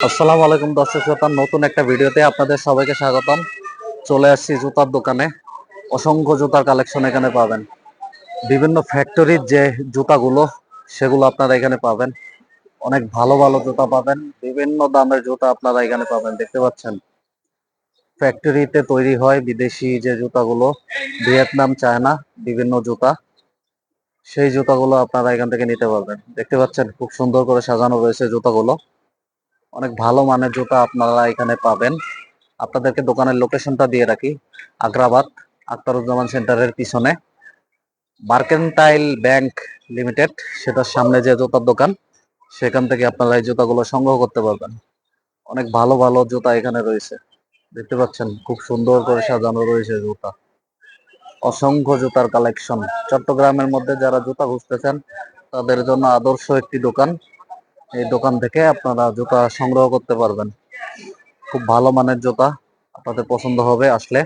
আসসালামু আলাইকুম দর্শক শ্রোতা, নতুন একটা ভিডিওতে আপনাদের সবাইকে স্বাগতম। চলে আসছি জুতার দোকানে। অসংখ্য জুতার কালেকশন এখানে পাবেন। বিভিন্ন ফ্যাক্টরির যে জুতাগুলো, সেগুলো আপনারা এখানে পাবেন। অনেক ভালো ভালো জুতা পাবেন। বিভিন্ন দামের জুতা আপনারা এখানে পাবেন, দেখতে পাচ্ছেন। ফ্যাক্টরিতে তৈরি হয় বিদেশি যে জুতাগুলো, ভিয়েতনাম, চায়না, বিভিন্ন জুতা। সেই জুতাগুলো আপনারা এখান থেকে নিতে পারবেন। দেখতে পাচ্ছেন, খুব সুন্দর করে সাজানো রয়েছে জুতাগুলো। অনেক ভালো মানের জুতা আপনারা এখানে পাবেন। আপনাদেরকে দোকানের লোকেশনটা দিয়ে রাখি, আগ্রাবাদ, আক্তারুজ্জামান সেন্টারের পিছনে। মার্কেন্টাইল ব্যাংক লিমিটেড, সেটার সামনে যে জুতার দোকান, সেখান থেকে আপনারা এই জুতাগুলো সংগ্রহ করতে পারবেন। অনেক ভালো ভালো জুতা এখানে রয়েছে। দেখতে পাচ্ছেন, খুব সুন্দর করে সাজানো রয়েছে জুতা। অসংখ্য জুতার কালেকশন চট্টগ্রামের মধ্যে যারা জুতা খুঁজতেছেন তাদের জন্য আদর্শ একটি দোকান। এই দোকান থেকে আপনারা জুতা সংগ্রহ করতে পারবেন। খুব ভালো মানের জুতা আপনাদের পছন্দ হবে আসলে।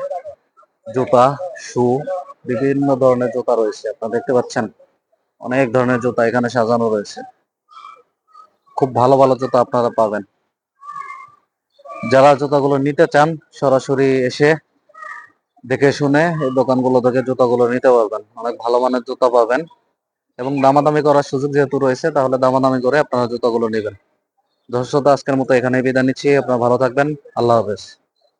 জুতা, শু, বিভিন্ন ধরনের জুতা রয়েছে। আপনারা দেখতে পাচ্ছেন, অনেক ধরনের জুতা এখানে সাজানো রয়েছে। খুব ভালো ভালো জুতা আপনারা পাবেন। যারা জুতাগুলো নিতে চান, সরাসরি এসে দেখে শুনে এই দোকানগুলো থেকে জুতাগুলো নিতে পারবেন। অনেক ভালো মানের জুতা পাবেন। এবং দামাদামি করার সুযোগ যেহেতু রয়েছে, তাহলে দামাদামি করে আপনারা জুতাগুলো নেবেন। দর্শক, আজকের মতো এখানে বিদায় নিচ্ছি। আপনারা ভালো থাকবেন। আল্লাহ হাফেজ।